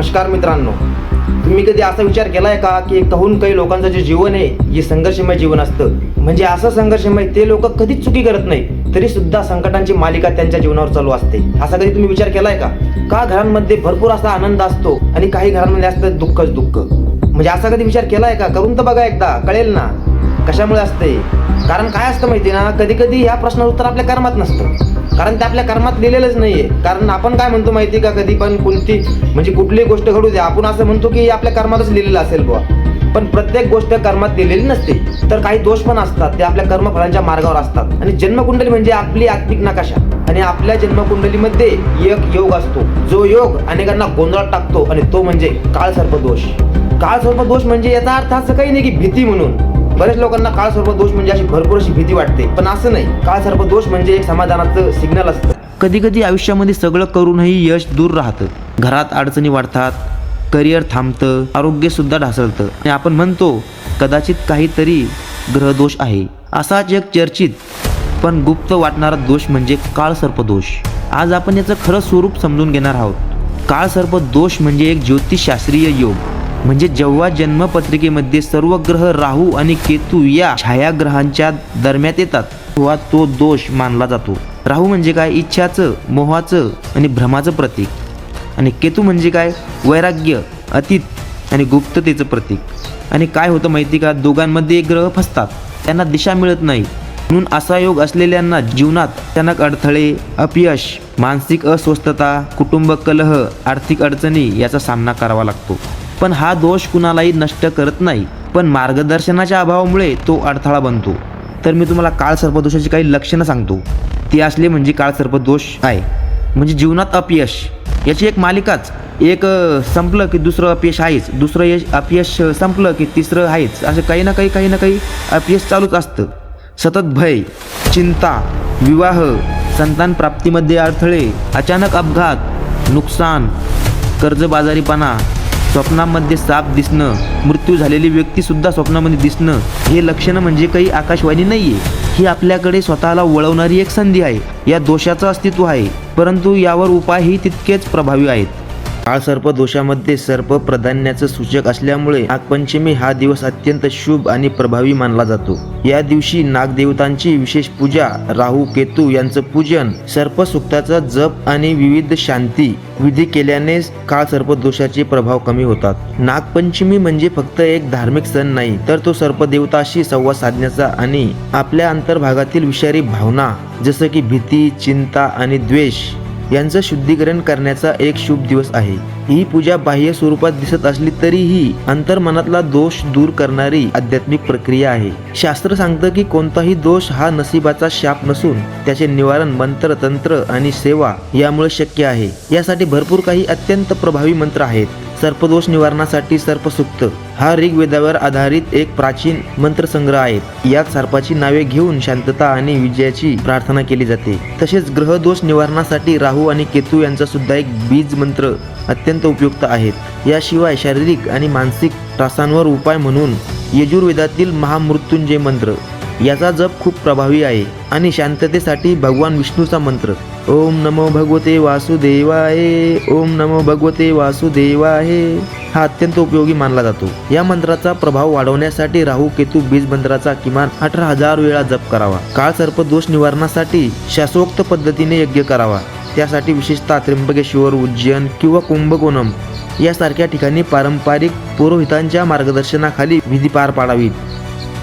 नमस्कार मित्रांनो. तुम्ही कधी असा विचार केलाय का की कहून काही लोकांचं जे जीवन आहे हे संघर्षमय जीवन असतं? म्हणजे असं संघर्षमय ते लोक कधीच चुकी करत नाही तरी सुद्धा संकटांची मालिका त्यांच्या जीवनावर चालू असते. असा कधी तुम्ही विचार केलाय का? का घरांमध्ये भरपूर असा आनंद असतो आणि काही घरांमध्ये असतं दुःखच दुःख? म्हणजे असा कधी विचार केलाय का? करून तर बघा एकदा कळेल ना? कशामुळे असते? कारण काय असतं माहिती ना कधी कधी या प्रश्नाचं उत्तर आपल्या कर्मात नसतं. कारण ते आपल्या कर्मात लिहिलेलंच नाहीये. कारण आपण काय म्हणतो माहिती का? कधी पण कोणती म्हणजे कुठलीही गोष्ट घडू द्या आपण असं म्हणतो की आपल्या कर्मातच लिहिलेलं असेल बुवा. पण प्रत्येक गोष्ट कर्मात लिहिलेली नसते. तर काही दोष पण असतात. ते आपल्या कर्मफळांच्या मार्गावर असतात. आणि जन्मकुंडली म्हणजे आपली आत्मिक नकाशा. आणि आपल्या जन्मकुंडलीमध्ये एक योग असतो. जो योग अनेकांना गोंधळात टाकतो. आणि तो म्हणजे काळ दोष. काळ दोष म्हणजे याचा अर्थ असं काही नाही की भीती म्हणून. बऱ्याच लोकांना काळ सर्प दोष म्हणजे अशी भरपूर अशी भीती वाटते पण असं नाही. काळ सर्पदोष म्हणजे एक समाधानाचं सिग्नल असतं. कधी कधी आयुष्यामध्ये सगळं करूनही यश दूर राहतं. घरात अडचणी वाढतात करिअर थांबतं आरोग्य सुद्धा ढासळतं. आणि आपण म्हणतो कदाचित काहीतरी ग्रहदोष आहे. असाच एक चर्चित पण गुप्त वाटणारा दोष म्हणजे काळ सर्पदोष आज आपण याचं खरं स्वरूप समजून घेणार आहोत. काळ सर्प दोष म्हणजे एक ज्योतिषशास्त्रीय योग. म्हणजे जेव्हा जन्मपत्रिकेमध्ये सर्व ग्रह राहू आणि केतू या छायाग्रहांच्या दरम्यात येतात तेव्हा तो दोष मानला जातो. राहू म्हणजे काय? इच्छाचं मोहाचं आणि भ्रमाचं प्रतीक. आणि केतू म्हणजे काय? वैराग्य अतीत आणि गुप्ततेचं प्रतीक. आणि काय होतं माहिती का? दोघांमध्ये ग्रह फसतात. त्यांना दिशा मिळत नाही. म्हणून असा योग असलेल्यांना जीवनात अचानक अडथळे अपयश मानसिक अस्वस्थता कुटुंब कलह आर्थिक अडचणी याचा सामना करावा लागतो. पण हा दोष कुणालाही नष्ट करत नाही. पण मार्गदर्शनाच्या अभावामुळे तो अडथळा बनतो. तर मी तुम्हाला काळ सर्पदोषाची काही लक्षणं सांगतो. ती असले म्हणजे काळ सर्पदोष आहे. म्हणजे जीवनात अपयश. याची एक मालिकाच. एक संपलं की दुसरं अपयश आहेच. दुसरं यश अपयश संपलं की तिसरं आहेच. असं काही ना काही काही ना काही अपयश चालूच असतं. सतत भय चिंता विवाह संतान प्राप्तीमध्ये अडथळे अचानक अपघात नुकसान कर्जबाजारीपणा स्वप्नामध्ये साप दिसणं मृत्यू झालेली व्यक्तीसुद्धा स्वप्नामध्ये दिसणं हे लक्षणं म्हणजे काही आकाशवाणी नाहीये. ही आपल्याकडे स्वतःला वळवणारी एक संधी आहे. या दोषाचं अस्तित्व आहे. परंतु यावर उपायही तितकेच प्रभावी आहेत. काळसर्प दोषामध्ये सर्प प्राधान्याचं सूचक असल्यामुळे नागपंचमी हा दिवस अत्यंत शुभ आणि प्रभावी मानला जातो. या दिवशी नागदेवतांची विशेष पूजा राहू केतू यांचं पूजन सर्प सुक्ताचा जप आणि विविध शांती विधी केल्याने काळसर्प दोषाचे प्रभाव कमी होतात. नागपंचमी म्हणजे फक्त एक धार्मिक सण नाही तर तो सर्पदेवताशी संवाद साधण्याचा आणि आपल्या अंतर्भागातील विषारी भावना जसं की भीती चिंता आणि द्वेष यांचं शुद्धीकरण करण्याचा एक शुभ दिवस आहे. ही पूजा बाह्य स्वरूपात दिसत असली तरीही अंतर्मनातला दोष दूर करणारी आध्यात्मिक प्रक्रिया आहे. शास्त्र सांगतं की कोणताही दोष हा नशिबाचा शाप नसून त्याचे निवारण मंत्र तंत्र आणि सेवा यामुळे शक्य आहे. यासाठी भरपूर काही अत्यंत प्रभावी मंत्र आहेत. सर्पदोष निवारणासाठी सर्पसुक्त. हा ऋग्वेदावर आधारित एक प्राचीन मंत्रसंग्रह आहे. यात सर्पाची नावे घेऊन शांतता आणि विजयाची प्रार्थना केली जाते. तसेच ग्रहदोष निवारणासाठी राहू आणि केतू यांचा सुद्धा एक बीज मंत्र अत्यंत उपयुक्त आहेत. याशिवाय शारीरिक आणि मानसिक त्रासांवर उपाय म्हणून यजुर्वेदातील महामृत्युंजय मंत्र याचा जप खूप प्रभावी आहे आणि शांततेसाठी भगवान विष्णूचा मंत्र. ओम नमो भगवते वासुदेवाय ओम नमो भगवते वासुदेवाय. हा अत्यंत उपयोगी मानला जातो. या मंत्राचा प्रभाव वाढवण्यासाठी राहू केतू बीज मंत्राचा किमान अठरा हजार वेळा जप करावा. काळ सर्प दोष निवारणासाठी शास्त्रोक्त पद्धतीने यज्ञ करावा. त्यासाठी विशेषतः त्र्यंबकेश्वर उज्जैन किंवा कुंभकोणम यासारख्या ठिकाणी पारंपरिक पुरोहितांच्या मार्गदर्शनाखाली विधी पार पाडावीत.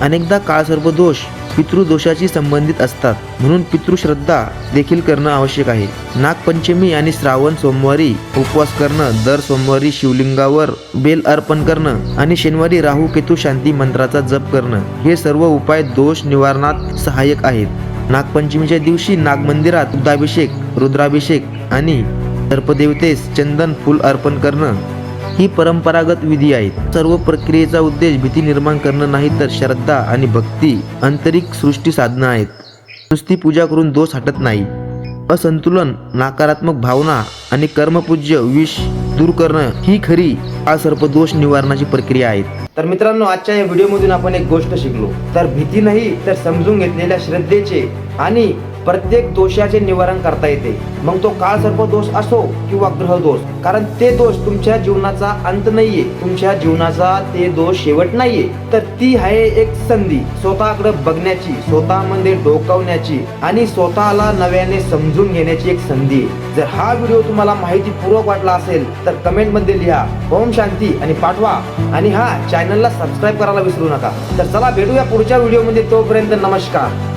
अनेकदा काळसर्प दोष पितृदोषाशी संबंधित असतात. म्हणून पितृश्रद्धा देखील करणं आवश्यक आहे. नागपंचमी आणि श्रावण सोमवारी उपवास करणं दर सोमवारी शिवलिंगावर बेल अर्पण करणं आणि शनिवारी राहू केतू शांती मंत्राचा जप करणं हे सर्व उपाय दोष निवारणात सहाय्यक आहेत. नागपंचमीच्या दिवशी नागमंदिरात दुधाभिषेक रुद्राभिषेक आणि सर्पदेवतेस चंदन फूल अर्पण करणं ही परंपरागत विधी आहेत. सर्व प्रक्रियेचा उद्देश भीती निर्माण करणं नाही तर श्रद्धा आणि भक्ती आंतरिक सृष्टी साधनं आहेत. नुसती पूजा करून दोष हटत नाही. असंतुलन नकारात्मक भावना आणि कर्मपूज्य विष दूर करणं ही खरी असर्पदोष निवारणाची प्रक्रिया आहे तर मित्रांनो आजच्या या व्हिडिओमधून आपण एक गोष्ट शिकलो. तर भीती नाही तर समजून घेतलेल्या श्रद्धेचे आणि प्रत्येक दोषाचे निवारण करता येते. मग तो काळ सर्व दोष असो किंवा ग्रह दोष कारण ते दोष तुमच्या जीवनाचा अंत नाहीये. तुमच्या जीवनाचा ते दोष शेवट नाहीये. तर ती आहे एक संधी स्वतःकडे बघण्याची स्वतःमध्ये डोकावण्याची आणि स्वतःला नव्याने समजून घेण्याची एक संधी. जर हा व्हिडिओ तुम्हाला माहितीपूर्वक वाटला असेल तर कमेंटमध्ये लिहा. ओम शांती आणि पाठवा. आणि हा चॅनलला सबस्क्राईब करायला विसरू नका. तर चला भेटूया पुढच्या व्हिडिओमध्ये. तोपर्यंत नमस्कार.